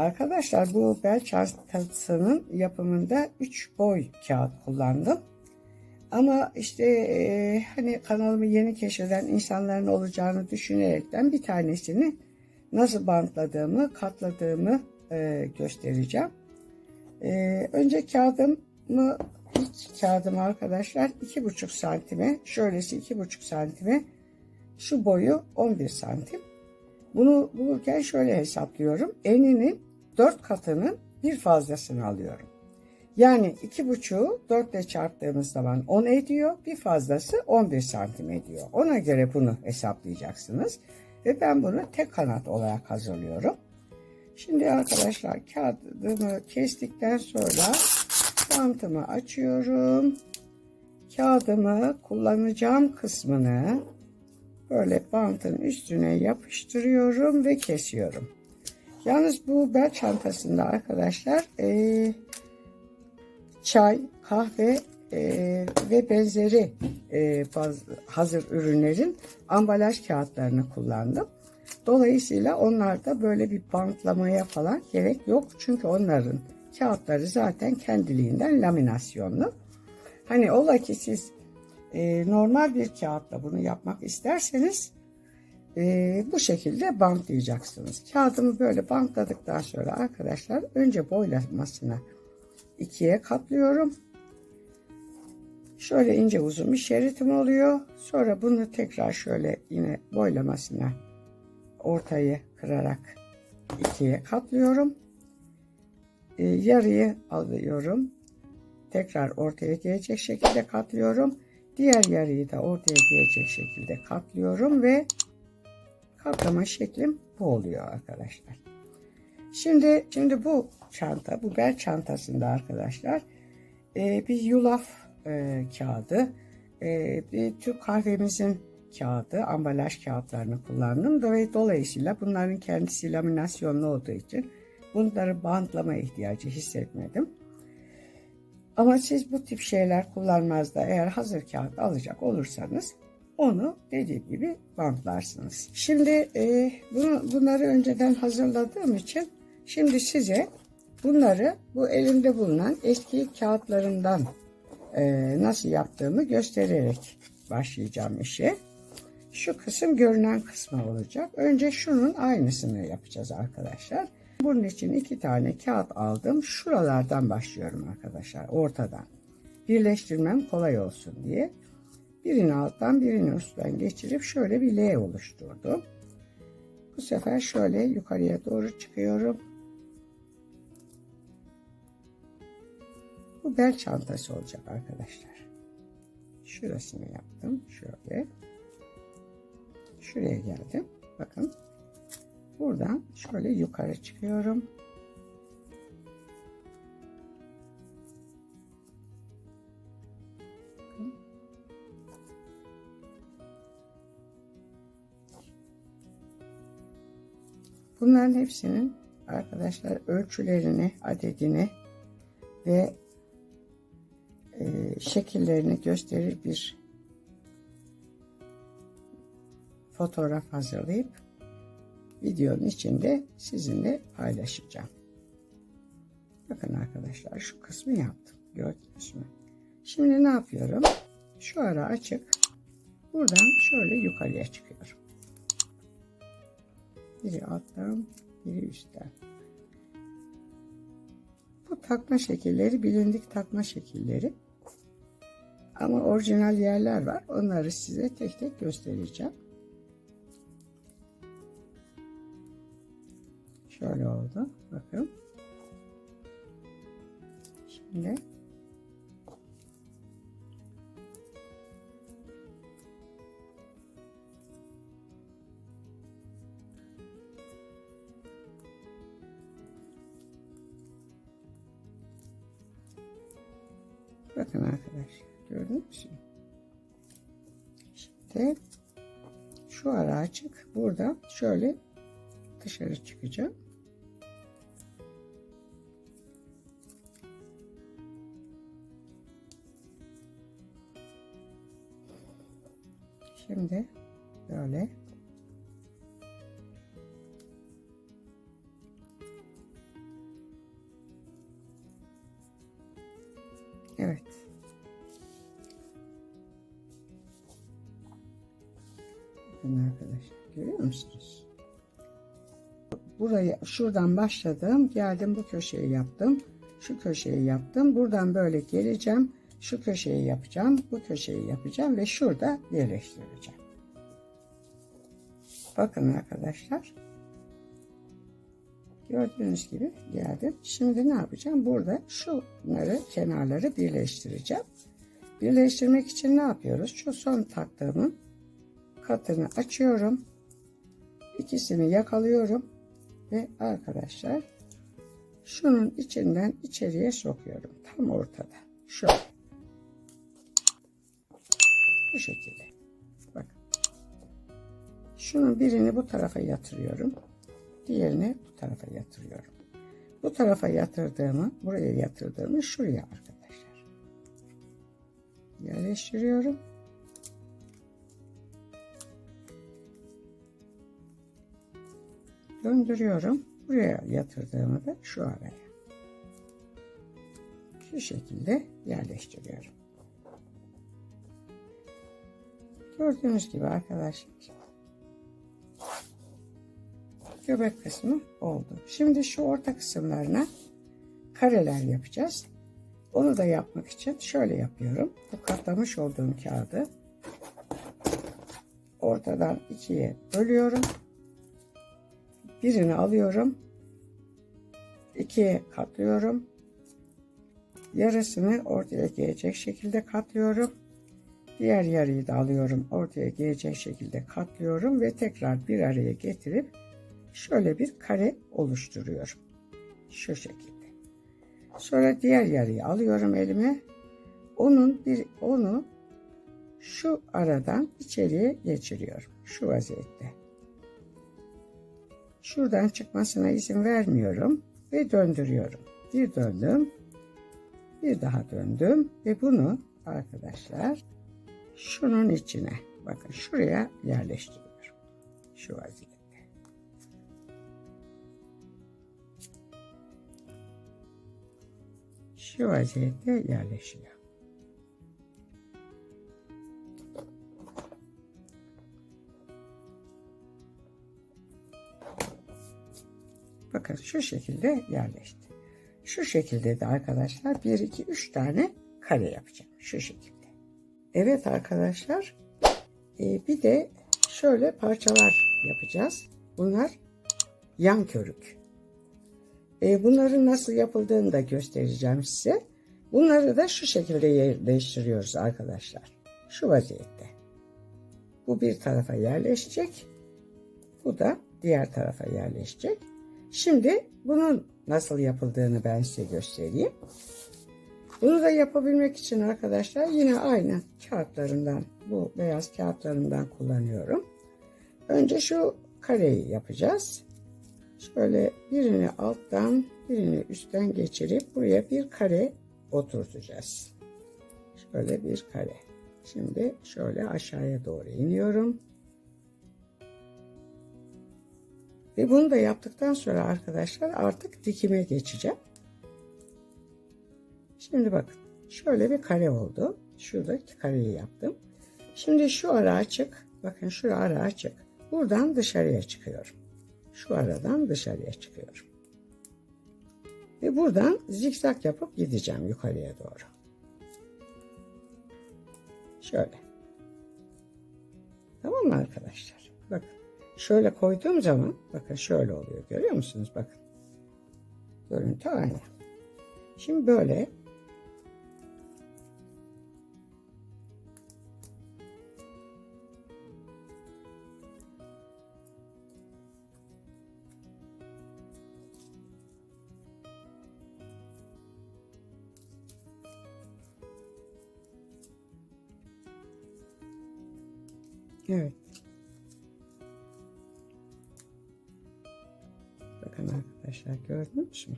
Arkadaşlar bu bel çantasının yapımında 3 boy kağıt kullandım. Ama işte e, hani kanalımı yeni keşfeden insanların olacağını düşünerekten bir tanesini nasıl bantladığımı, katladığımı e, göstereceğim. E, önce kağıdımı ilk kağıdım arkadaşlar iki buçuk santime, şöylesi iki buçuk santime, şu boyu 11 santim. Bunu bulurken şöyle hesaplıyorum. Eninin 4 katının bir fazlasını alıyorum. Yani iki buçuğu 4 ile çarptığımız zaman 10 ediyor. Bir fazlası 11 santim ediyor. Ona göre bunu hesaplayacaksınız. Ve ben bunu tek kanat olarak hazırlıyorum. Şimdi arkadaşlar kağıdımı kestikten sonra bantımı açıyorum. Kağıdımı kullanacağım kısmını böyle bantın üstüne yapıştırıyorum ve kesiyorum. Yalnız bu bel çantasında arkadaşlar e, çay, kahve e, ve benzeri e, hazır ürünlerin ambalaj kağıtlarını kullandım. Dolayısıyla onlarda böyle bir bantlamaya falan gerek yok. Çünkü onların kağıtları zaten kendiliğinden laminasyonlu. Hani ola ki siz e, normal bir kağıtla bunu yapmak isterseniz e, bu şekilde bantlayacaksınız. Kağıdımı böyle bantladıktan sonra arkadaşlar önce boylamasına ikiye katlıyorum. Şöyle ince uzun bir şeritim oluyor. Sonra bunu tekrar şöyle yine boylamasına ortayı kırarak ikiye katlıyorum. E, yarıyı alıyorum. Tekrar ortaya gelecek şekilde katlıyorum. Diğer yarıyı da ortaya gelecek şekilde katlıyorum ve katlama şeklim bu oluyor arkadaşlar. Şimdi şimdi bu çanta, bu bel çantasında arkadaşlar e, bir yulaf e, kağıdı, e, bir Türk kahvemizin kağıdı, ambalaj kağıtlarını kullandım. Dolayı- Dolayısıyla bunların kendisi laminasyonlu olduğu için bunları bantlama ihtiyacı hissetmedim. Ama siz bu tip şeyler kullanmaz da eğer hazır kağıt alacak olursanız onu dediğim gibi bantlarsınız. Şimdi e, bunu, bunları önceden hazırladığım için şimdi size bunları bu elimde bulunan eski kağıtlarımdan e, nasıl yaptığımı göstererek başlayacağım işe. Şu kısım görünen kısmı olacak. Önce şunun aynısını yapacağız arkadaşlar. Bunun için iki tane kağıt aldım. Şuralardan başlıyorum arkadaşlar. Ortadan. Birleştirmem kolay olsun diye. Birini alttan birini üstten geçirip şöyle bir L oluşturdum. Bu sefer şöyle yukarıya doğru çıkıyorum. Bu bel çantası olacak arkadaşlar. Şurasını yaptım. Şöyle. Şuraya geldim. Bakın. Buradan şöyle yukarı çıkıyorum. Bunların hepsinin arkadaşlar ölçülerini, adedini ve e, şekillerini gösterir bir fotoğraf hazırlayıp videonun içinde sizinle paylaşacağım. Bakın arkadaşlar şu kısmı yaptım. Gördünüz mü? Şimdi ne yapıyorum? Şu ara açık. Buradan şöyle yukarıya çıkıyorum. Biri alttan, biri üstten. Bu takma şekilleri bilindik takma şekilleri. Ama orijinal yerler var. Onları size tek tek göstereceğim. Şöyle oldu. Bakın. Şimdi Bakın arkadaşlar gördünüz mü? Şimdi şu ara açık. Buradan şöyle dışarı çıkacağım. Şimdi böyle Burayı şuradan başladım. Geldim bu köşeyi yaptım. Şu köşeyi yaptım. Buradan böyle geleceğim. Şu köşeyi yapacağım. Bu köşeyi yapacağım ve şurada yerleştireceğim. Bakın arkadaşlar. Gördüğünüz gibi geldim. Şimdi ne yapacağım? Burada şunları kenarları birleştireceğim. Birleştirmek için ne yapıyoruz? Şu son taktığımın katını açıyorum. İkisini yakalıyorum ve arkadaşlar şunun içinden içeriye sokuyorum. Tam ortada. Şöyle. Bu şekilde. Bakın. Şunun birini bu tarafa yatırıyorum. Diğerini bu tarafa yatırıyorum. Bu tarafa yatırdığımı, buraya yatırdığımı şuraya arkadaşlar. Yerleştiriyorum. Döndürüyorum. Buraya yatırdığımı da şu araya. Şu şekilde yerleştiriyorum. Gördüğünüz gibi arkadaşlar göbek kısmı oldu. Şimdi şu orta kısımlarına kareler yapacağız. Onu da yapmak için şöyle yapıyorum. Bu katlamış olduğum kağıdı ortadan ikiye bölüyorum. Birini alıyorum. ikiye katlıyorum. Yarısını ortaya gelecek şekilde katlıyorum. Diğer yarıyı da alıyorum. Ortaya gelecek şekilde katlıyorum ve tekrar bir araya getirip şöyle bir kare oluşturuyorum. Şu şekilde. Sonra diğer yarıyı alıyorum elime. Onun bir onu şu aradan içeriye geçiriyorum. Şu vaziyette. Şuradan çıkmasına izin vermiyorum ve döndürüyorum. Bir döndüm. Bir daha döndüm ve bunu arkadaşlar şunun içine bakın şuraya yerleştiriyorum. Şu vaziyette. Şu vaziyette yerleşiyor. Bakın şu şekilde yerleşti. Şu şekilde de arkadaşlar 1, 2, 3 tane kare yapacağım. Şu şekilde. Evet arkadaşlar e, bir de şöyle parçalar yapacağız. Bunlar yan körük. E, bunların nasıl yapıldığını da göstereceğim size. Bunları da şu şekilde yerleştiriyoruz arkadaşlar. Şu vaziyette. Bu bir tarafa yerleşecek. Bu da diğer tarafa yerleşecek. Şimdi bunun nasıl yapıldığını ben size göstereyim. Bunu da yapabilmek için arkadaşlar yine aynı kağıtlarından bu beyaz kağıtlarından kullanıyorum. Önce şu kareyi yapacağız. Şöyle birini alttan birini üstten geçirip buraya bir kare oturtacağız. Şöyle bir kare. Şimdi şöyle aşağıya doğru iniyorum. Ve bunu da yaptıktan sonra arkadaşlar artık dikime geçeceğim. Şimdi bakın şöyle bir kare oldu. Şuradaki kareyi yaptım. Şimdi şu ara açık. Bakın şu ara açık. Buradan dışarıya çıkıyorum. Şu aradan dışarıya çıkıyorum. Ve buradan zikzak yapıp gideceğim yukarıya doğru. Şöyle. Tamam mı arkadaşlar? Bakın. Şöyle koyduğum zaman bakın şöyle oluyor. Görüyor musunuz? Bakın. Görüntü aynı. Şimdi böyle Evet. Arkadaşlar gördünüz mü?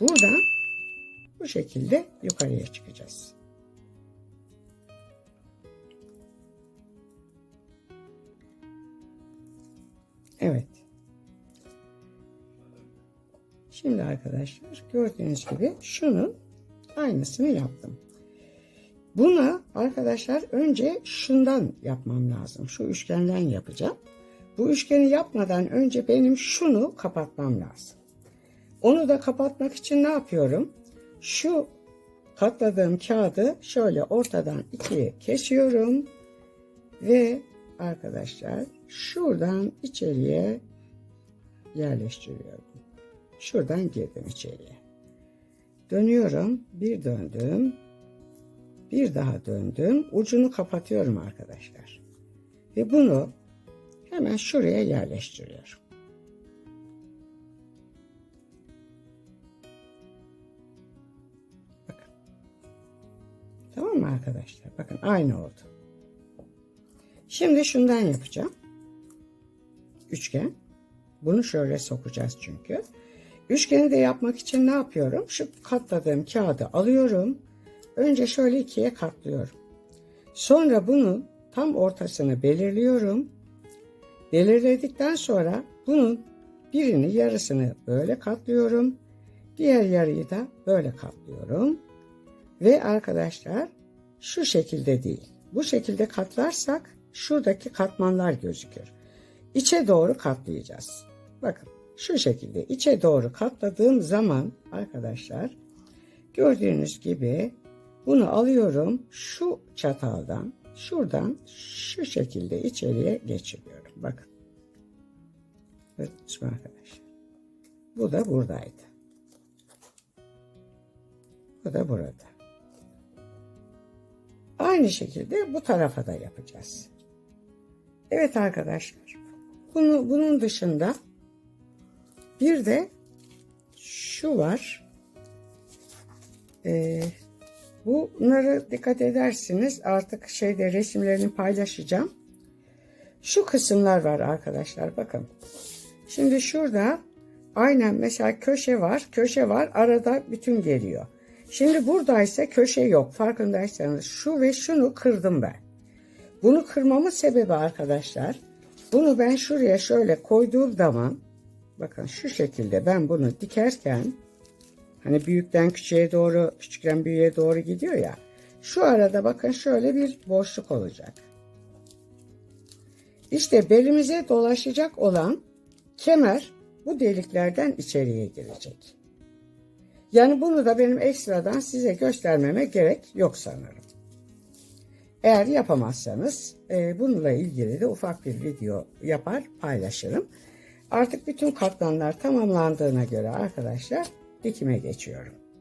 Buradan bu şekilde yukarıya çıkacağız. Evet. Şimdi arkadaşlar gördüğünüz gibi şunun aynısını yaptım. Buna arkadaşlar önce şundan yapmam lazım. Şu üçgenden yapacağım. Bu üçgeni yapmadan önce benim şunu kapatmam lazım. Onu da kapatmak için ne yapıyorum? Şu katladığım kağıdı şöyle ortadan ikiye kesiyorum ve arkadaşlar şuradan içeriye yerleştiriyorum. Şuradan girdim içeriye. Dönüyorum. Bir döndüm. Bir daha döndüm. Ucunu kapatıyorum arkadaşlar. Ve bunu hemen şuraya yerleştiriyorum. Bakın. Tamam mı arkadaşlar? Bakın aynı oldu. Şimdi şundan yapacağım. Üçgen. Bunu şöyle sokacağız çünkü. Üçgeni de yapmak için ne yapıyorum? Şu katladığım kağıdı alıyorum. Önce şöyle ikiye katlıyorum. Sonra bunun tam ortasını belirliyorum. Belirledikten sonra bunun birini yarısını böyle katlıyorum. Diğer yarıyı da böyle katlıyorum. Ve arkadaşlar şu şekilde değil. Bu şekilde katlarsak şuradaki katmanlar gözükür. İçe doğru katlayacağız. Bakın şu şekilde içe doğru katladığım zaman arkadaşlar gördüğünüz gibi bunu alıyorum şu çataldan şuradan şu şekilde içeriye geçiriyorum. Bakın. Gördünüz arkadaşlar? Bu da buradaydı. Bu da burada. Aynı şekilde bu tarafa da yapacağız. Evet arkadaşlar. Bunu, bunun dışında bir de şu var. Ee, bunları dikkat edersiniz. Artık şeyde resimlerini paylaşacağım. Şu kısımlar var arkadaşlar. Bakın. Şimdi şurada aynen mesela köşe var. Köşe var. Arada bütün geliyor. Şimdi buradaysa köşe yok. Farkındaysanız şu ve şunu kırdım ben. Bunu kırmamın sebebi arkadaşlar. Bunu ben şuraya şöyle koyduğum zaman bakın şu şekilde ben bunu dikerken hani büyükten küçüğe doğru küçükten büyüğe doğru gidiyor ya. Şu arada bakın şöyle bir boşluk olacak. İşte belimize dolaşacak olan kemer bu deliklerden içeriye girecek. Yani bunu da benim ekstradan size göstermeme gerek yok sanırım. Eğer yapamazsanız e, bununla ilgili de ufak bir video yapar paylaşırım. Artık bütün katmanlar tamamlandığına göre arkadaşlar dikime geçiyorum.